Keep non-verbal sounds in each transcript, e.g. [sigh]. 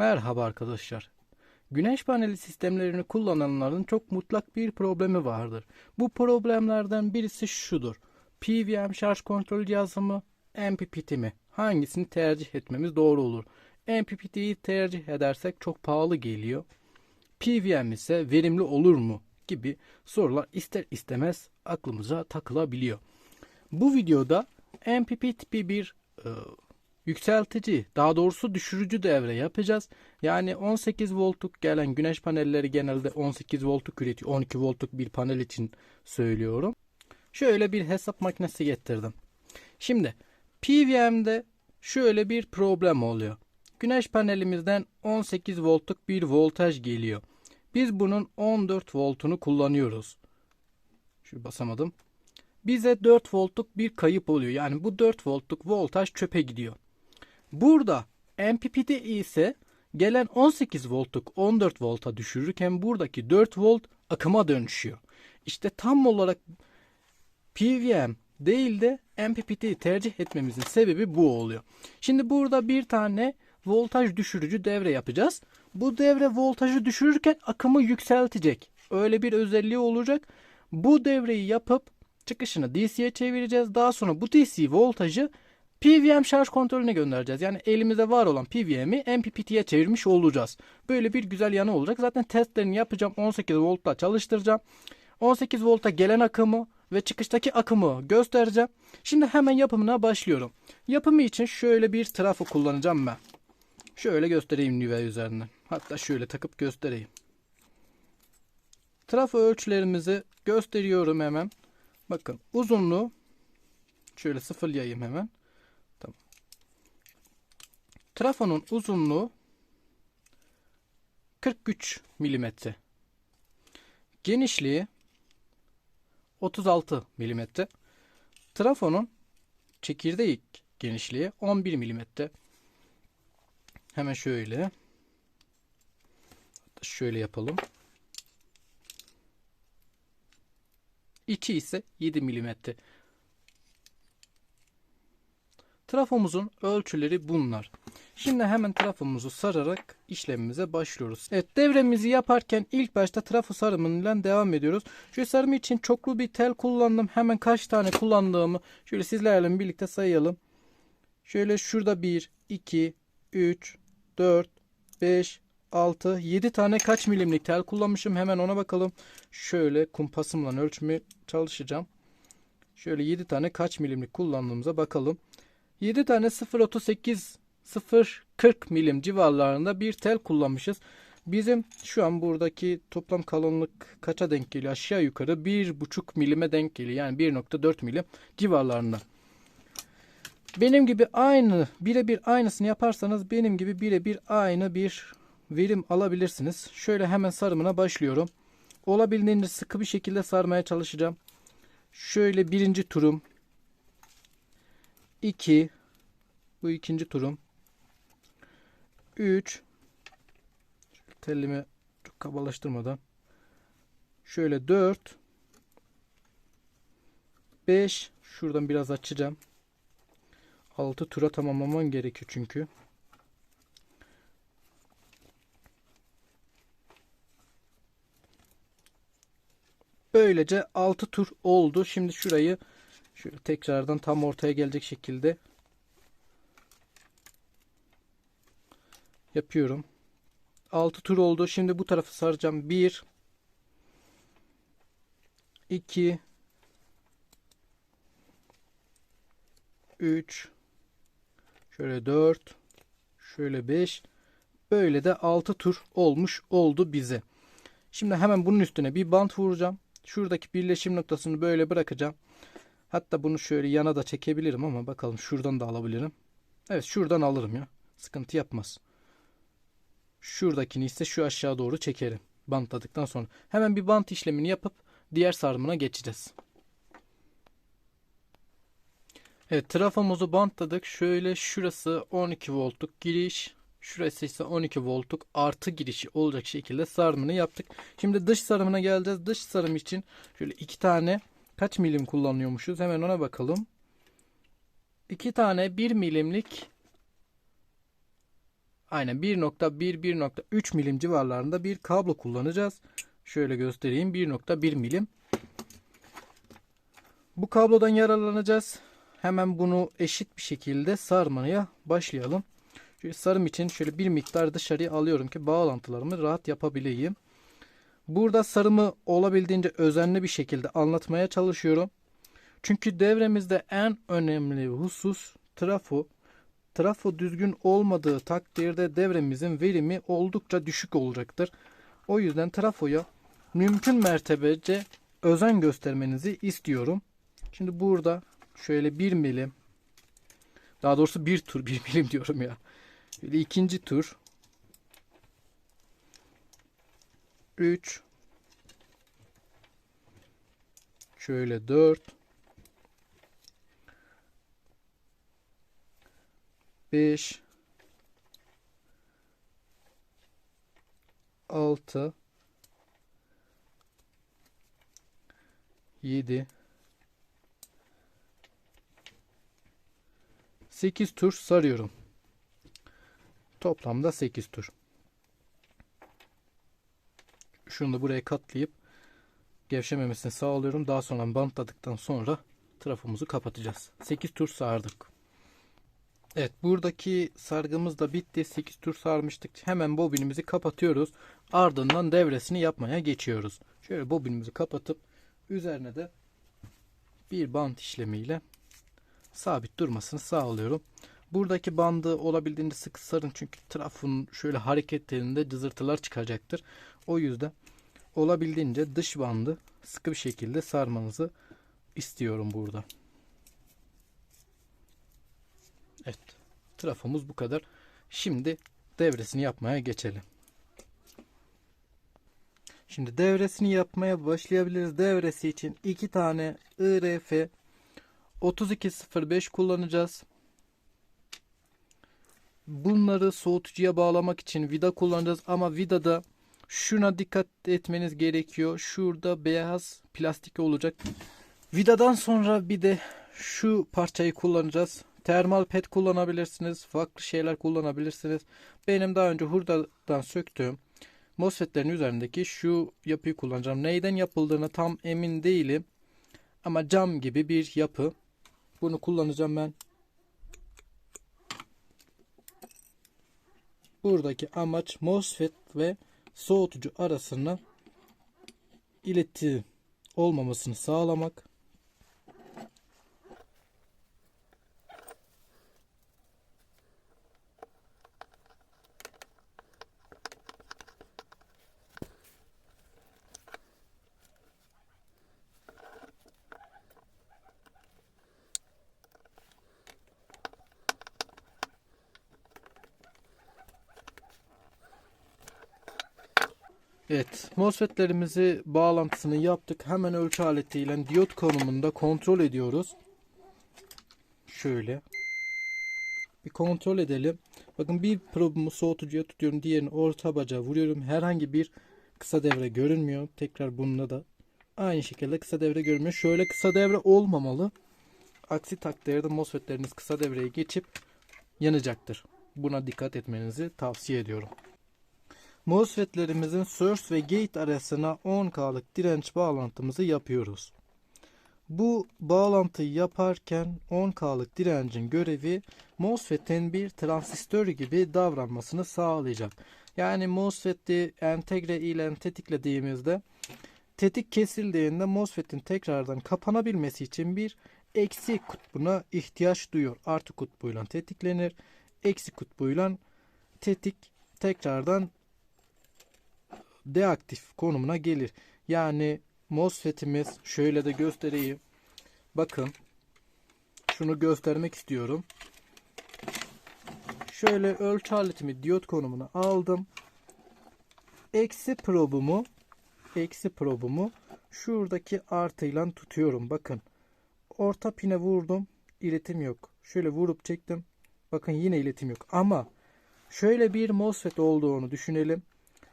Merhaba arkadaşlar. Güneş paneli sistemlerini kullananların çok mutlak bir problemi vardır. Bu problemlerden birisi şudur. PWM şarj kontrol cihazı mı, MPPT mi? Hangisini tercih etmemiz doğru olur? MPPT'yi tercih edersek çok pahalı geliyor. PWM ise verimli olur mu? gibi sorular ister istemez aklımıza takılabiliyor. Bu videoda MPP tipi bir e, yükseltici, daha doğrusu düşürücü devre yapacağız. Yani 18 voltluk gelen güneş panelleri genelde 18 voltluk üretiyor. 12 voltluk bir panel için söylüyorum. Şöyle bir hesap makinesi getirdim. Şimdi PWM'de şöyle bir problem oluyor. Güneş panelimizden 18 voltluk bir voltaj geliyor. Biz bunun 14 voltunu kullanıyoruz. Şu basamadım. Bize 4 voltluk bir kayıp oluyor. Yani bu 4 voltluk voltaj çöpe gidiyor. Burada MPPT ise gelen 18 voltluk 14 volta düşürürken buradaki 4 volt akıma dönüşüyor. İşte tam olarak PWM değil de MPPT'yi tercih etmemizin sebebi bu oluyor. Şimdi burada bir tane voltaj düşürücü devre yapacağız. Bu devre voltajı düşürürken akımı yükseltecek. Öyle bir özelliği olacak. Bu devreyi yapıp çıkışını DC'ye çevireceğiz. Daha sonra bu DC voltajı PWM şarj kontrolüne göndereceğiz. Yani elimizde var olan PWM'i MPPT'ye çevirmiş olacağız. Böyle bir güzel yanı olacak. Zaten testlerini yapacağım. 18 voltta çalıştıracağım. 18 volta gelen akımı ve çıkıştaki akımı göstereceğim. Şimdi hemen yapımına başlıyorum. Yapımı için şöyle bir trafo kullanacağım ben. Şöyle göstereyim nüve üzerinden. Hatta şöyle takıp göstereyim. Trafo ölçülerimizi gösteriyorum hemen. Bakın uzunluğu şöyle sıfırlayayım hemen. Trafonun uzunluğu 43 milimetre. Genişliği 36 milimetre. Trafonun çekirdeği genişliği 11 milimetre. Hemen şöyle. Şöyle yapalım. İçi ise 7 milimetre. Trafomuzun ölçüleri bunlar. Şimdi hemen trafomuzu sararak işlemimize başlıyoruz. Evet devremizi yaparken ilk başta trafo sarımıyla devam ediyoruz. Şu sarımı için çoklu bir tel kullandım. Hemen kaç tane kullandığımı şöyle sizlerle birlikte sayalım. Şöyle şurada 1, 2, 3, 4, 5, 6, 7 tane kaç milimlik tel kullanmışım. Hemen ona bakalım. Şöyle kumpasımla ölçmeye çalışacağım. Şöyle 7 tane kaç milimlik kullandığımıza bakalım. 7 tane 0.38 0.40 milim civarlarında bir tel kullanmışız. Bizim şu an buradaki toplam kalınlık kaça denk geliyor? Aşağı yukarı 1.5 milime denk geliyor. Yani 1.4 milim civarlarında. Benim gibi aynı birebir aynısını yaparsanız benim gibi birebir aynı bir verim alabilirsiniz. Şöyle hemen sarımına başlıyorum. Olabildiğince sıkı bir şekilde sarmaya çalışacağım. Şöyle birinci turum. 2 bu ikinci turum. 3 tellimi çok kabalaştırmadan şöyle 4 5 şuradan biraz açacağım. 6 tura tamamlaman gerekiyor çünkü. Böylece 6 tur oldu. Şimdi şurayı şöyle tekrardan tam ortaya gelecek şekilde yapıyorum. 6 tur oldu. Şimdi bu tarafı saracağım. 1 2 3 şöyle 4 şöyle 5 böyle de 6 tur olmuş oldu bize. Şimdi hemen bunun üstüne bir bant vuracağım. Şuradaki birleşim noktasını böyle bırakacağım. Hatta bunu şöyle yana da çekebilirim ama bakalım şuradan da alabilirim. Evet şuradan alırım ya. Sıkıntı yapmaz. Şuradakini ise şu aşağı doğru çekerim. Bantladıktan sonra. Hemen bir bant işlemini yapıp diğer sarımına geçeceğiz. Evet trafomuzu bantladık. Şöyle şurası 12 voltluk giriş. Şurası ise 12 voltluk artı girişi olacak şekilde sarımını yaptık. Şimdi dış sarımına geleceğiz. Dış sarım için şöyle iki tane kaç milim kullanıyormuşuz? Hemen ona bakalım. İki tane 1 milimlik Aynen 1.1 1.3 milim civarlarında bir kablo kullanacağız. Şöyle göstereyim 1.1 milim. Bu kablodan yararlanacağız. Hemen bunu eşit bir şekilde sarmaya başlayalım. Şöyle sarım için şöyle bir miktar dışarıya alıyorum ki bağlantılarımı rahat yapabileyim. Burada sarımı olabildiğince özenli bir şekilde anlatmaya çalışıyorum. Çünkü devremizde en önemli husus trafo. Trafo düzgün olmadığı takdirde devremizin verimi oldukça düşük olacaktır. O yüzden trafoya mümkün mertebece özen göstermenizi istiyorum. Şimdi burada şöyle bir milim daha doğrusu bir tur [laughs] bir milim diyorum ya. Şöyle ikinci tur 3 şöyle 4 5 6 7 8 tur sarıyorum. Toplamda 8 tur. Şunu da buraya katlayıp gevşememesini sağlıyorum. Daha sonra bantladıktan sonra trafomuzu kapatacağız. 8 tur sardık. Evet buradaki sargımız da bitti. 8 tur sarmıştık. Hemen bobinimizi kapatıyoruz. Ardından devresini yapmaya geçiyoruz. Şöyle bobinimizi kapatıp üzerine de bir bant işlemiyle sabit durmasını sağlıyorum. Buradaki bandı olabildiğince sık sarın çünkü trafonun şöyle hareketlerinde cızırtılar çıkacaktır. O yüzden olabildiğince dış bandı sıkı bir şekilde sarmanızı istiyorum burada. Evet. Trafomuz bu kadar. Şimdi devresini yapmaya geçelim. Şimdi devresini yapmaya başlayabiliriz. Devresi için iki tane IRF 3205 kullanacağız. Bunları soğutucuya bağlamak için vida kullanacağız ama vidada şuna dikkat etmeniz gerekiyor. Şurada beyaz plastik olacak. Vidadan sonra bir de şu parçayı kullanacağız. Termal pet kullanabilirsiniz. Farklı şeyler kullanabilirsiniz. Benim daha önce hurdadan söktüğüm MOSFET'lerin üzerindeki şu yapıyı kullanacağım. Neyden yapıldığını tam emin değilim. Ama cam gibi bir yapı. Bunu kullanacağım ben. Buradaki amaç MOSFET ve soğutucu arasında iletim olmamasını sağlamak. Evet, MOSFET'lerimizi bağlantısını yaptık. Hemen ölçü aletiyle diyot konumunda kontrol ediyoruz. Şöyle. Bir kontrol edelim. Bakın bir probumu soğutucuya tutuyorum. Diğerini orta bacağa vuruyorum. Herhangi bir kısa devre görünmüyor. Tekrar bununla da aynı şekilde kısa devre görünmüyor. Şöyle kısa devre olmamalı. Aksi takdirde MOSFET'leriniz kısa devreye geçip yanacaktır. Buna dikkat etmenizi tavsiye ediyorum. MOSFET'lerimizin source ve gate arasına 10K'lık direnç bağlantımızı yapıyoruz. Bu bağlantıyı yaparken 10K'lık direncin görevi MOSFET'in bir transistör gibi davranmasını sağlayacak. Yani MOSFET'i entegre ile tetiklediğimizde tetik kesildiğinde MOSFET'in tekrardan kapanabilmesi için bir eksi kutbuna ihtiyaç duyuyor. Artı kutbuyla tetiklenir. Eksi kutbuyla tetik tekrardan deaktif konumuna gelir. Yani MOSFET'imiz şöyle de göstereyim. Bakın şunu göstermek istiyorum. Şöyle ölçü aletimi diyot konumuna aldım. Eksi probumu eksi probumu şuradaki artıyla tutuyorum. Bakın orta pine vurdum. iletim yok. Şöyle vurup çektim. Bakın yine iletim yok. Ama şöyle bir MOSFET olduğunu düşünelim.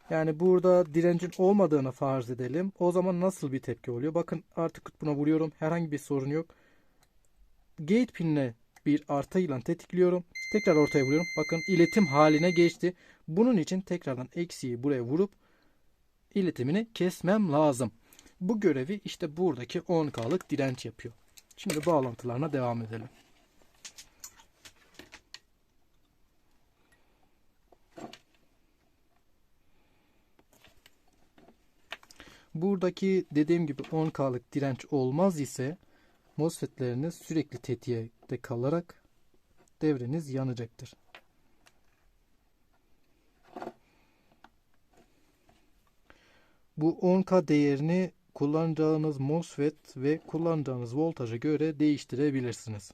Yani burada direncin olmadığını farz edelim. O zaman nasıl bir tepki oluyor? Bakın artık kutbuna vuruyorum. Herhangi bir sorun yok. Gate pinine bir artı ile tetikliyorum. Tekrar ortaya vuruyorum. Bakın iletim haline geçti. Bunun için tekrardan eksiği buraya vurup iletimini kesmem lazım. Bu görevi işte buradaki 10K'lık direnç yapıyor. Şimdi bağlantılarına devam edelim. Buradaki dediğim gibi 10K'lık direnç olmaz ise MOSFET'leriniz sürekli tetiğe de kalarak devreniz yanacaktır. Bu 10K değerini kullanacağınız MOSFET ve kullanacağınız voltaja göre değiştirebilirsiniz.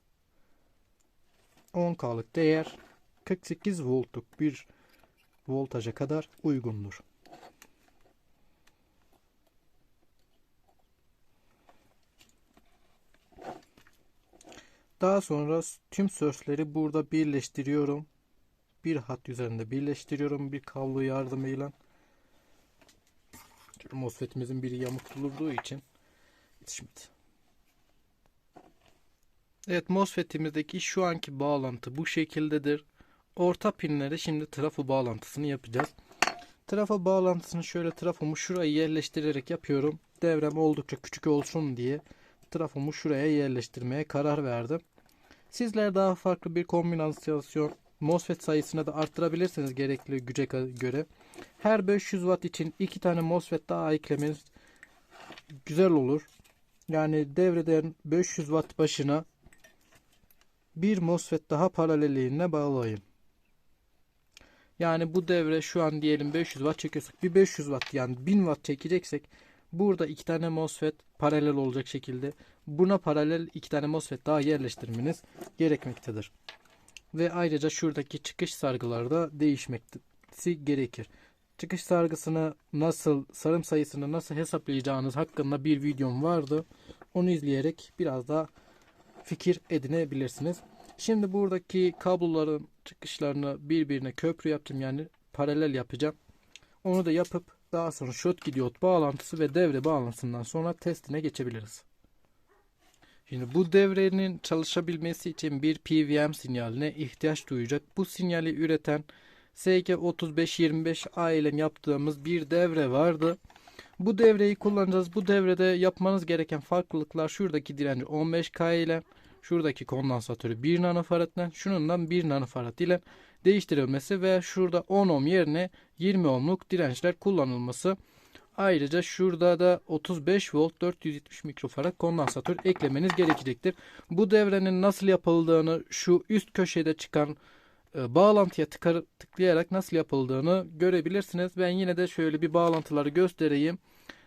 10K'lık değer 48 voltluk bir voltaja kadar uygundur. Daha sonra tüm source'leri burada birleştiriyorum. Bir hat üzerinde birleştiriyorum bir kablo yardımıyla. Çünkü MOSFET'imizin biri yamuk durduğu için yetişmedi. Evet MOSFET'imizdeki şu anki bağlantı bu şekildedir. Orta pinlere şimdi trafo bağlantısını yapacağız. Trafo bağlantısını şöyle trafomu şuraya yerleştirerek yapıyorum. Devrem oldukça küçük olsun diye trafomu şuraya yerleştirmeye karar verdim. Sizler daha farklı bir kombinasyon MOSFET sayısını da arttırabilirsiniz gerekli güce göre. Her 500 watt için 2 tane MOSFET daha eklemeniz güzel olur. Yani devreden 500 watt başına bir MOSFET daha paralelliğine bağlayın. Yani bu devre şu an diyelim 500 watt çekiyorsak bir 500 watt yani 1000 watt çekeceksek burada iki tane MOSFET paralel olacak şekilde buna paralel iki tane MOSFET daha yerleştirmeniz gerekmektedir. Ve ayrıca şuradaki çıkış sargıları da değişmesi gerekir. Çıkış sargısını nasıl, sarım sayısını nasıl hesaplayacağınız hakkında bir videom vardı. Onu izleyerek biraz daha fikir edinebilirsiniz. Şimdi buradaki kabloların çıkışlarını birbirine köprü yaptım yani paralel yapacağım. Onu da yapıp daha sonra short diyot bağlantısı ve devre bağlantısından sonra testine geçebiliriz. Şimdi bu devrenin çalışabilmesi için bir PWM sinyaline ihtiyaç duyacak. Bu sinyali üreten SG3525A ile yaptığımız bir devre vardı. Bu devreyi kullanacağız. Bu devrede yapmanız gereken farklılıklar şuradaki direnci 15K ile şuradaki kondansatörü 1 nanofarad'dan şunundan 1 nanofarad ile değiştirilmesi ve şurada 10 ohm yerine 20 ohmluk dirençler kullanılması. Ayrıca şurada da 35 volt 470 mikrofarad kondansatör eklemeniz gerekecektir. Bu devrenin nasıl yapıldığını şu üst köşede çıkan e, bağlantıya tıklayarak nasıl yapıldığını görebilirsiniz. Ben yine de şöyle bir bağlantıları göstereyim.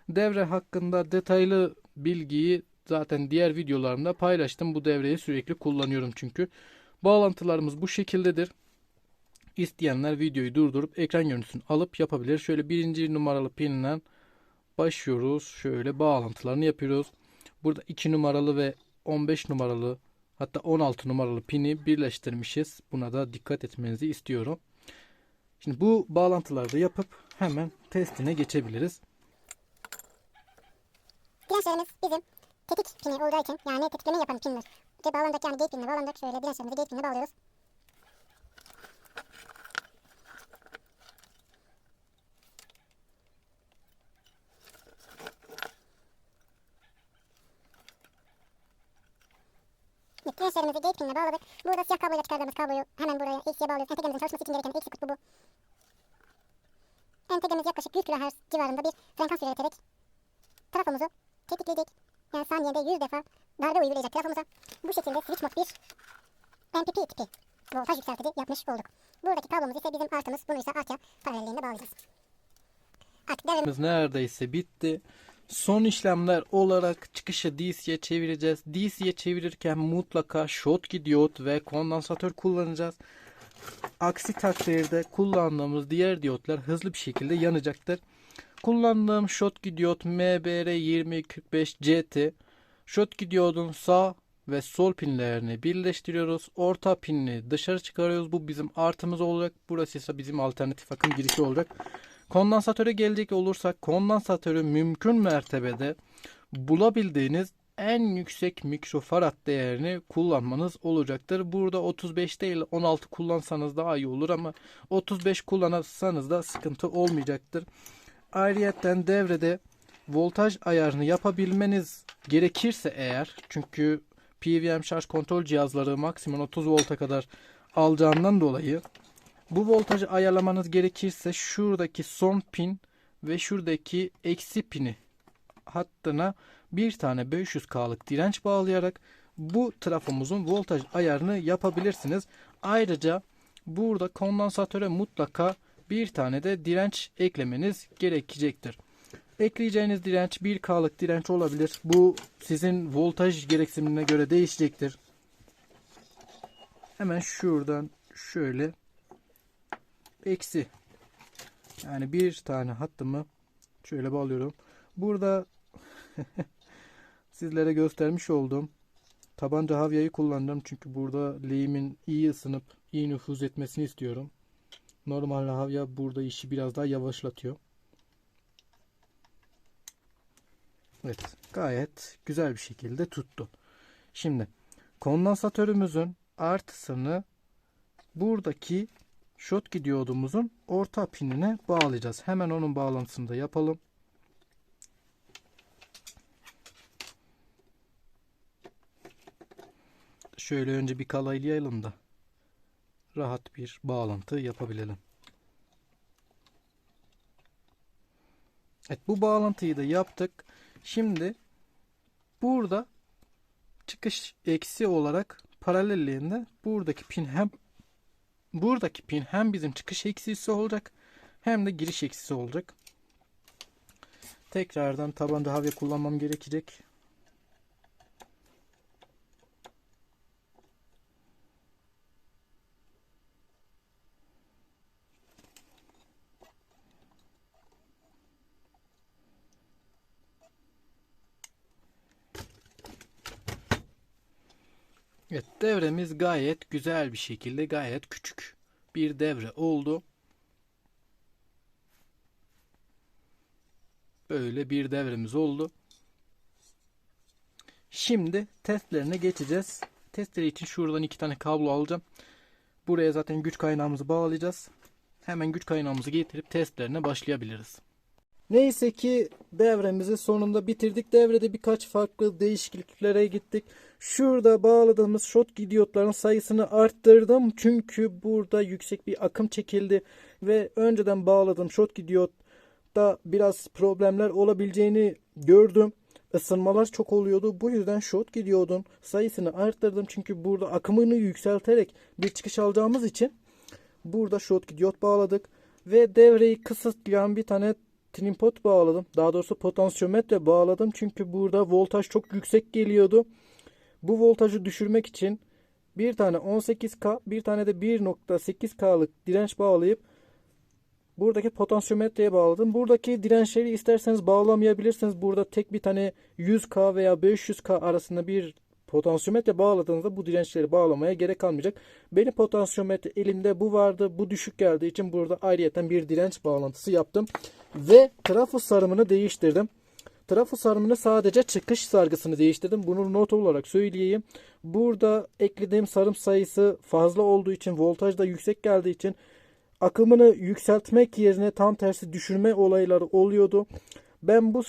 Devre hakkında detaylı bilgiyi zaten diğer videolarımda paylaştım. Bu devreyi sürekli kullanıyorum çünkü. Bağlantılarımız bu şekildedir. İsteyenler videoyu durdurup ekran görüntüsünü alıp yapabilir. Şöyle birinci numaralı pinle başlıyoruz. Şöyle bağlantılarını yapıyoruz. Burada 2 numaralı ve 15 numaralı hatta 16 numaralı pini birleştirmişiz. Buna da dikkat etmenizi istiyorum. Şimdi bu bağlantıları da yapıp hemen testine geçebiliriz. Dirençlerimiz bizim tetik pini olduğu için yani tetikleme yapan pinler. Bağlandık yani gate pinine bağlandık. Şöyle dirençlerimizi gate pinine bağlıyoruz. Evet, dirençlerimizi gate pinine bağladık. Burada siyah kabloyla çıkardığımız kabloyu hemen buraya eksiye bağlıyoruz. Entegremizin çalışması için gereken eksi kutbu bu. Entegremiz yaklaşık 100 kHz civarında bir frekans üreterek trafomuzu tetikledik. Yani saniyede 100 defa darbe uygulayacak trafomuza. Bu şekilde switch mod bir MPP tipi voltaj yükseltici yapmış olduk. Buradaki kablomuz ise bizim artımız. Bunu ise artıya paralelliğinde bağlayacağız. Artık devremiz neredeyse bitti. Son işlemler olarak çıkışı DC'ye çevireceğiz. DC'ye çevirirken mutlaka Schottky diyot ve kondansatör kullanacağız. Aksi takdirde kullandığımız diğer diyotlar hızlı bir şekilde yanacaktır. Kullandığım Schottky diyot MBR2045CT. Schottky diyodun sağ ve sol pinlerini birleştiriyoruz. Orta pinini dışarı çıkarıyoruz. Bu bizim artımız olacak. Burası ise bizim alternatif akım girişi olacak. Kondansatöre gelecek olursak kondansatörü mümkün mertebede bulabildiğiniz en yüksek mikrofarad değerini kullanmanız olacaktır. Burada 35 değil 16 kullansanız daha iyi olur ama 35 kullanırsanız da sıkıntı olmayacaktır. Ayrıyeten devrede voltaj ayarını yapabilmeniz gerekirse eğer çünkü PWM şarj kontrol cihazları maksimum 30 volta kadar alacağından dolayı bu voltajı ayarlamanız gerekirse şuradaki son pin ve şuradaki eksi pini hattına bir tane 500K'lık direnç bağlayarak bu trafomuzun voltaj ayarını yapabilirsiniz. Ayrıca burada kondansatöre mutlaka bir tane de direnç eklemeniz gerekecektir. Ekleyeceğiniz direnç 1K'lık direnç olabilir. Bu sizin voltaj gereksinimine göre değişecektir. Hemen şuradan şöyle eksi yani bir tane hattımı şöyle bağlıyorum. Burada [laughs] sizlere göstermiş olduğum tabanca havyayı kullandım. Çünkü burada leğimin iyi ısınıp iyi nüfuz etmesini istiyorum. Normal havya burada işi biraz daha yavaşlatıyor. Evet gayet güzel bir şekilde tuttu. Şimdi kondansatörümüzün artısını buradaki Schottky diyodumuzun orta pinine bağlayacağız. Hemen onun bağlantısını da yapalım. Şöyle önce bir kalaylayalım da rahat bir bağlantı yapabilelim. Evet bu bağlantıyı da yaptık. Şimdi burada çıkış eksi olarak paralelliğinde buradaki pin hem buradaki pin hem bizim çıkış eksisi olacak hem de giriş eksisi olacak. Tekrardan tabanca havya kullanmam gerekecek. Evet devremiz gayet güzel bir şekilde gayet küçük bir devre oldu. Böyle bir devremiz oldu. Şimdi testlerine geçeceğiz. Testleri için şuradan iki tane kablo alacağım. Buraya zaten güç kaynağımızı bağlayacağız. Hemen güç kaynağımızı getirip testlerine başlayabiliriz. Neyse ki devremizi sonunda bitirdik. Devrede birkaç farklı değişikliklere gittik. Şurada bağladığımız shot diyotların sayısını arttırdım. Çünkü burada yüksek bir akım çekildi. Ve önceden bağladığım shot diyotta biraz problemler olabileceğini gördüm. Isınmalar çok oluyordu. Bu yüzden shot diyodun sayısını arttırdım. Çünkü burada akımını yükselterek bir çıkış alacağımız için burada shot diyot bağladık. Ve devreyi kısıtlayan bir tane trimpot bağladım. Daha doğrusu potansiyometre bağladım. Çünkü burada voltaj çok yüksek geliyordu. Bu voltajı düşürmek için bir tane 18K bir tane de 1.8K'lık direnç bağlayıp buradaki potansiyometreye bağladım. Buradaki dirençleri isterseniz bağlamayabilirsiniz. Burada tek bir tane 100K veya 500K arasında bir potansiyometre bağladığınızda bu dirençleri bağlamaya gerek kalmayacak. Benim potansiyometre elimde bu vardı. Bu düşük geldiği için burada ayrıyeten bir direnç bağlantısı yaptım. Ve trafo sarımını değiştirdim. Trafo sarımını sadece çıkış sargısını değiştirdim. Bunu not olarak söyleyeyim. Burada eklediğim sarım sayısı fazla olduğu için voltaj da yüksek geldiği için akımını yükseltmek yerine tam tersi düşürme olayları oluyordu. Ben bu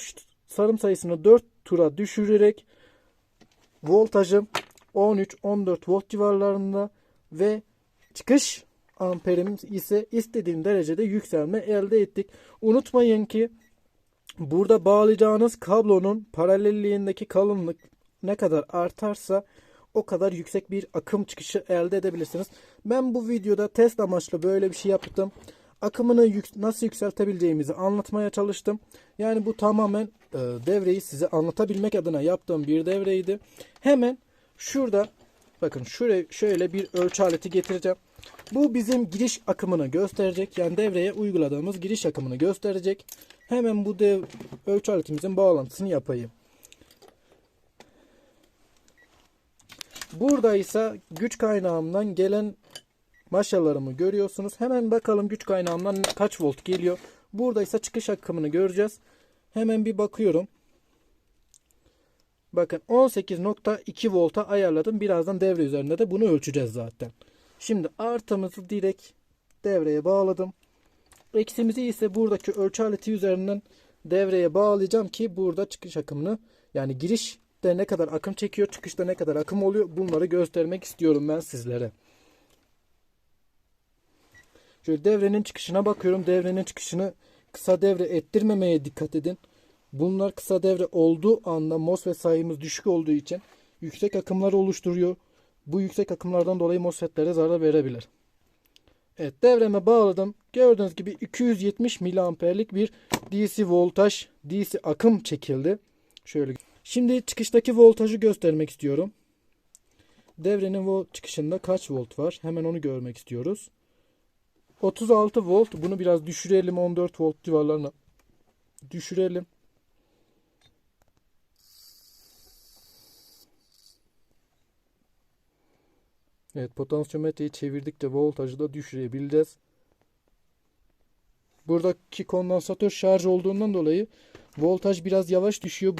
sarım sayısını 4 tura düşürerek voltajım 13-14 volt civarlarında ve çıkış amperimiz ise istediğim derecede yükselme elde ettik. Unutmayın ki burada bağlayacağınız kablonun paralelliğindeki kalınlık ne kadar artarsa o kadar yüksek bir akım çıkışı elde edebilirsiniz. Ben bu videoda test amaçlı böyle bir şey yaptım. Akımını yük nasıl yükseltebileceğimizi anlatmaya çalıştım. Yani bu tamamen e, devreyi size anlatabilmek adına yaptığım bir devreydi. Hemen şurada bakın şuraya şöyle bir ölçü aleti getireceğim. Bu bizim giriş akımını gösterecek. Yani devreye uyguladığımız giriş akımını gösterecek. Hemen bu dev ölçü aletimizin bağlantısını yapayım. Burada ise güç kaynağımdan gelen maşalarımı görüyorsunuz. Hemen bakalım güç kaynağımdan kaç volt geliyor. Burada ise çıkış akımını göreceğiz. Hemen bir bakıyorum. Bakın 18.2 volta ayarladım. Birazdan devre üzerinde de bunu ölçeceğiz zaten. Şimdi artımızı direkt devreye bağladım. Eksimizi ise buradaki ölçü aleti üzerinden devreye bağlayacağım ki burada çıkış akımını yani girişte ne kadar akım çekiyor, çıkışta ne kadar akım oluyor bunları göstermek istiyorum ben sizlere. Şöyle devrenin çıkışına bakıyorum. Devrenin çıkışını kısa devre ettirmemeye dikkat edin. Bunlar kısa devre olduğu anda MOSFET sayımız düşük olduğu için yüksek akımlar oluşturuyor. Bu yüksek akımlardan dolayı MOSFET'lere zarar verebilir. Evet devreme bağladım. Gördüğünüz gibi 270 miliamperlik bir DC voltaj, DC akım çekildi. Şöyle. Şimdi çıkıştaki voltajı göstermek istiyorum. Devrenin volt çıkışında kaç volt var? Hemen onu görmek istiyoruz. 36 volt. Bunu biraz düşürelim. 14 volt civarlarına düşürelim. Evet potansiyometreyi çevirdikçe voltajı da düşürebileceğiz. Buradaki kondansatör şarj olduğundan dolayı voltaj biraz yavaş düşüyor.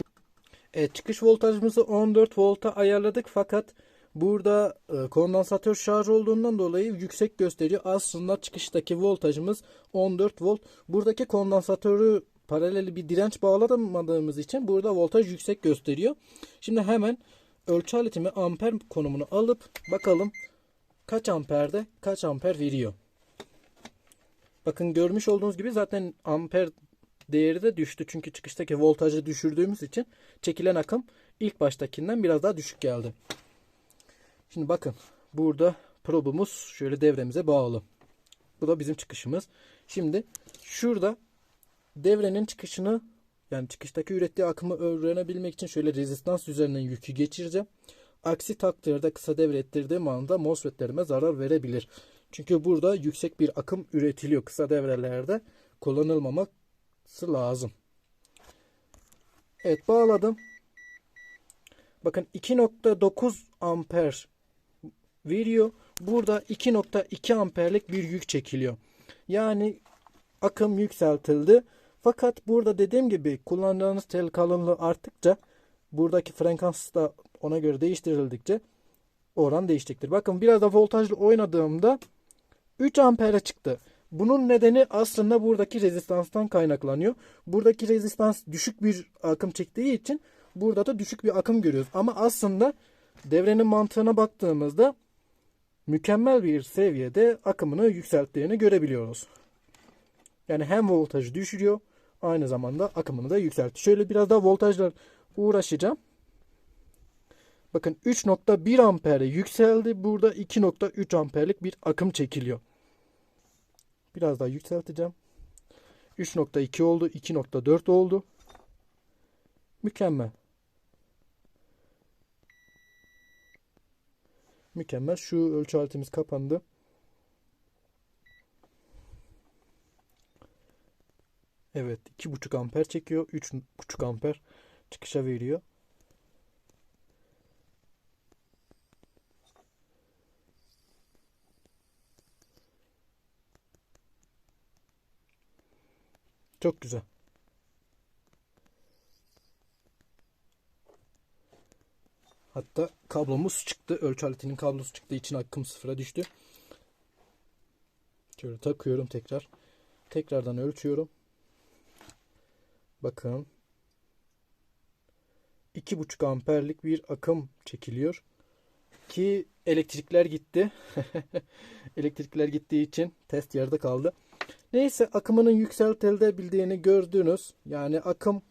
Evet çıkış voltajımızı 14 volta ayarladık fakat burada e, kondansatör şarj olduğundan dolayı yüksek gösteriyor. Aslında çıkıştaki voltajımız 14 volt. Buradaki kondansatörü paralel bir direnç bağlamadığımız için burada voltaj yüksek gösteriyor. Şimdi hemen ölçü aletimi amper konumunu alıp bakalım kaç amperde kaç amper veriyor. Bakın görmüş olduğunuz gibi zaten amper değeri de düştü. Çünkü çıkıştaki voltajı düşürdüğümüz için çekilen akım ilk baştakinden biraz daha düşük geldi. Şimdi bakın burada probumuz şöyle devremize bağlı. Bu da bizim çıkışımız. Şimdi şurada devrenin çıkışını yani çıkıştaki ürettiği akımı öğrenebilmek için şöyle rezistans üzerinden yükü geçireceğim. Aksi takdirde kısa devre ettirdiğim anda MOSFET'lerime zarar verebilir. Çünkü burada yüksek bir akım üretiliyor. Kısa devrelerde kullanılmaması lazım. Evet bağladım. Bakın 2.9 amper veriyor. Burada 2.2 amperlik bir yük çekiliyor. Yani akım yükseltildi. Fakat burada dediğim gibi kullandığınız tel kalınlığı arttıkça buradaki frekans da ona göre değiştirildikçe oran değişecektir. Bakın biraz da voltajlı oynadığımda 3 ampere çıktı. Bunun nedeni aslında buradaki rezistanstan kaynaklanıyor. Buradaki rezistans düşük bir akım çektiği için burada da düşük bir akım görüyoruz. Ama aslında devrenin mantığına baktığımızda mükemmel bir seviyede akımını yükselttiğini görebiliyoruz. Yani hem voltajı düşürüyor aynı zamanda akımını da yükseltiyor. Şöyle biraz daha voltajla uğraşacağım. Bakın 3.1 ampere yükseldi. Burada 2.3 amperlik bir akım çekiliyor. Biraz daha yükselteceğim. 3.2 oldu. 2.4 oldu. Mükemmel. Mükemmel. Şu ölçü aletimiz kapandı. Evet. 2.5 amper çekiyor. 3.5 amper çıkışa veriyor. Çok güzel. Hatta kablomuz çıktı. Ölçü aletinin kablosu çıktığı için akım sıfıra düştü. Şöyle takıyorum tekrar. Tekrardan ölçüyorum. Bakın. 2,5 amperlik bir akım çekiliyor. Ki elektrikler gitti. [laughs] elektrikler gittiği için test yarıda kaldı. Neyse akımının yükseltilebildiğini gördünüz. Yani akım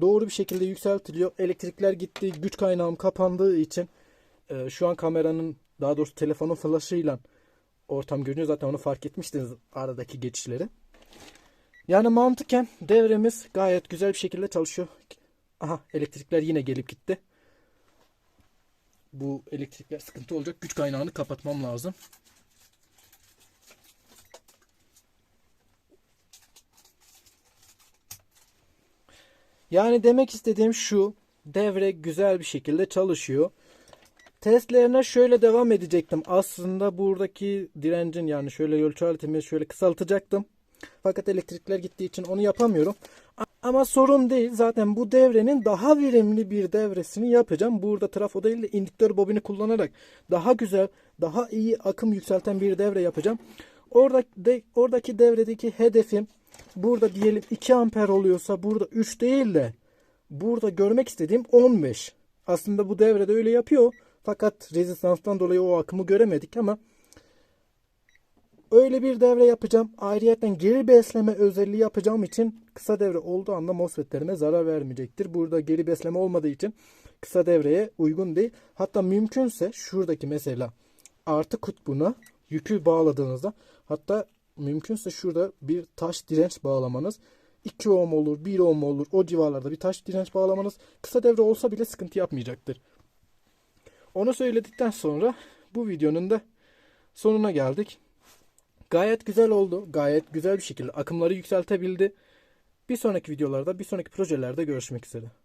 doğru bir şekilde yükseltiliyor. Elektrikler gitti. Güç kaynağım kapandığı için e, şu an kameranın daha doğrusu telefonun flaşıyla ortam görünüyor. Zaten onu fark etmiştiniz aradaki geçişleri. Yani mantıken devremiz gayet güzel bir şekilde çalışıyor. Aha elektrikler yine gelip gitti. Bu elektrikler sıkıntı olacak. Güç kaynağını kapatmam lazım. Yani demek istediğim şu. Devre güzel bir şekilde çalışıyor. Testlerine şöyle devam edecektim. Aslında buradaki direncin yani şöyle ölçü aletimi şöyle kısaltacaktım. Fakat elektrikler gittiği için onu yapamıyorum. Ama sorun değil. Zaten bu devrenin daha verimli bir devresini yapacağım. Burada trafo değil de indüktör bobini kullanarak daha güzel, daha iyi akım yükselten bir devre yapacağım. Orada de, oradaki devredeki hedefim burada diyelim 2 amper oluyorsa burada 3 değil de burada görmek istediğim 15. Aslında bu devrede öyle yapıyor. Fakat rezistanstan dolayı o akımı göremedik ama öyle bir devre yapacağım. Ayrıyeten geri besleme özelliği yapacağım için kısa devre olduğu anda MOSFET'lerime zarar vermeyecektir. Burada geri besleme olmadığı için kısa devreye uygun değil. Hatta mümkünse şuradaki mesela artı kutbuna yükü bağladığınızda hatta mümkünse şurada bir taş direnç bağlamanız 2 ohm olur, 1 ohm olur. O civarlarda bir taş direnç bağlamanız kısa devre olsa bile sıkıntı yapmayacaktır. Onu söyledikten sonra bu videonun da sonuna geldik. Gayet güzel oldu. Gayet güzel bir şekilde akımları yükseltebildi. Bir sonraki videolarda, bir sonraki projelerde görüşmek üzere.